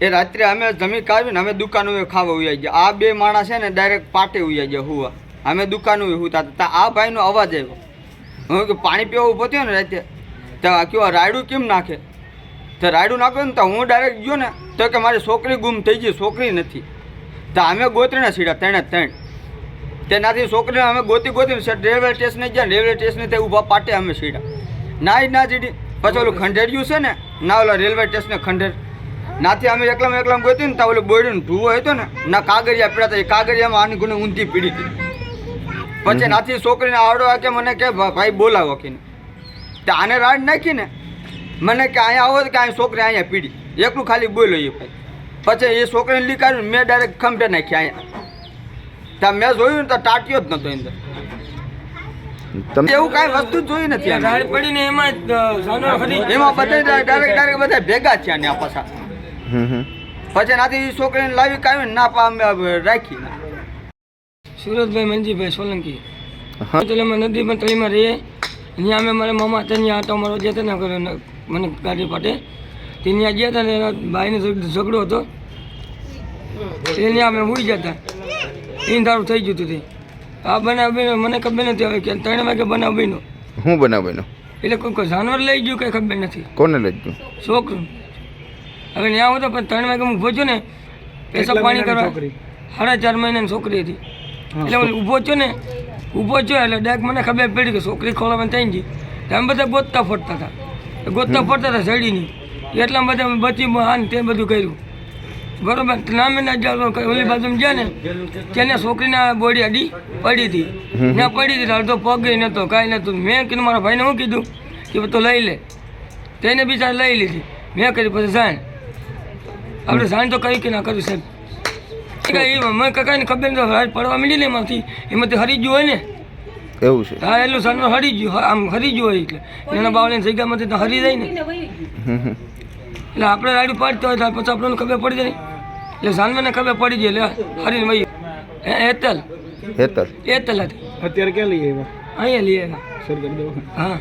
એ રાત્રે અમે જમી કાઢીને અમે દુકાનો ખાવા ઉયા ગયા. આ બે માણસ છે ને ડાયરેક્ટ પાટે ઉયા ગયા હુવા. અમે દુકાન હુતા હતા. આ ભાઈનો અવાજ આવ્યો. હું કે પાણી પીવા ઊભો થયો ને રાતે. તો આ કયો, રાયડું કેમ નાખે? તો રાયડું નાખ્યું ને તો હું ડાયરેક્ટ ગયો ને, તો કે મારી છોકરી ગુમ થઈ ગઈ, છોકરી નથી. તો અમે ગોતરીને સીડા ત્રણે ત્રણ. તેનાથી છોકરીને અમે ગોતી ગોતીને રેલવે સ્ટેશને ગયા રેલવે સ્ટેશને તે ઊભા પાટે અમે સીડા ના જ ના જીડી પછી ઓલું ખંડેરિયું છે ને, ના ઓલા રેલવે સ્ટેશને ખંડેર નાથી અમે એકલામ એકલામ ગોતી ને તો ઓલું બોયડું ધુવો હતો ને ના કાગરિયા પીડા હતા એ કાગરિયામાં આની ગુને ઊંધી પીડી હતી. પછી નાથી છોકરીને આવડો આ કે મને કે ભાઈ બોલાવો કે તે આને રાડ નાખી ને મને કે અહીંયા આવો કે અહીં છોકરી અહીંયા પીડી. એકલું ખાલી બોલો એ ભાઈ. પછી એ છોકરીને લી આવ્યું મેં ડાયરેક્ટ ખંભે નાખી અહીંયા. ત્યાં મેં જોયું ને તો ટાટ્યો જ નતો અંદર. તમે એવું કાંઈ વસ્તુ જ જોઈ નથી. પડીને એમાં એમાં બધા ડાયરેક્ટ ડાયરેક્ટ બધા ભેગા થયા ને આ પાછા. પછી નાથી છોકરીને લાવી કાઢી ને ના પામે રાખી સુરતભાઈ મંજીભાઈ સોલંકી. હા. તળીમાં નદીમાં તળીમાં રહીએ. અહીંયા અમે મારા મામા હતા ત્યાં આટો મારો જે ને ઘરે મને ગાડી પાટે તે ત્યાં ગયા હતા ને એના ભાઈને ઝઘ- ઝઘડો હતો. તે ત્યાં અમે ઉઈ જતા એને તારું થઈ ગયું હતું તે. આ બનાવ બન્યો મને ખબર નથી હવે કે ત્રણ વાગે બનાવ બન્યો. શું બનાવેલો એટલે કોઈ કોઈ જાનવર લઈ ગયું કંઈ ખબર નથી? કોને લઈ ગયું? છોકરું. હવે ત્યાં હતો પણ ત્રણ વાગે હું ઊભો છું ને પેશાબ પાણી કરવા. સાડા ચાર મહિનાની છોકરી હતી. એટલે હું ઊભો છું ને ઊભો છું એટલે ડાયરેક્ટ મને ખબર પડી કે છોકરી ખોલામાં થઈ ગઈ. તો બધા ગોતતા ફોડતા હતા. ગોતતા ફોડતા હતા સડીની એટલા બધા બચી હાન તે બધું કર્યું. બરોબર? તો નામે ના જાવ ઓલી બાજુ ગયા ને તેને છોકરીના બોડી અડી પડી હતી. ના પડી હતી અડધો પગ ગઈ નહોતો કાંઈ નહોતું મેં કીધું મારા ભાઈને શું કીધું કે તો લઈ લે. તેને બિચાર લઈ લીધી. મેં કરી પછી જાણ આપણે જાણ તો કઈ કે ના કર્યું સાહેબ. એ કાંઈ એમાં મેં કાંઈ ખબર નથી રાત પડવા માંડી ને એમાંથી. એમાંથી હરી ગયું હોય ને? એવું છે. હા એટલું સાનું હરી ગયું આમ હરી ગયું હોય એટલે. એના બાવળીની જગ્યામાંથી તો હરી જાય ને. એટલે આપણે રાડી પાડતા હોય તો પછી આપણને ખબર પડી જાય એટલે જાનવાને ખબર પડી જાય એટલે હરીને વહી એ એતલ હેતર એતલ હતી. અત્યારે ક્યાં લઈ આવ્યા? અહીંયા લઈ આવ્યા. હા.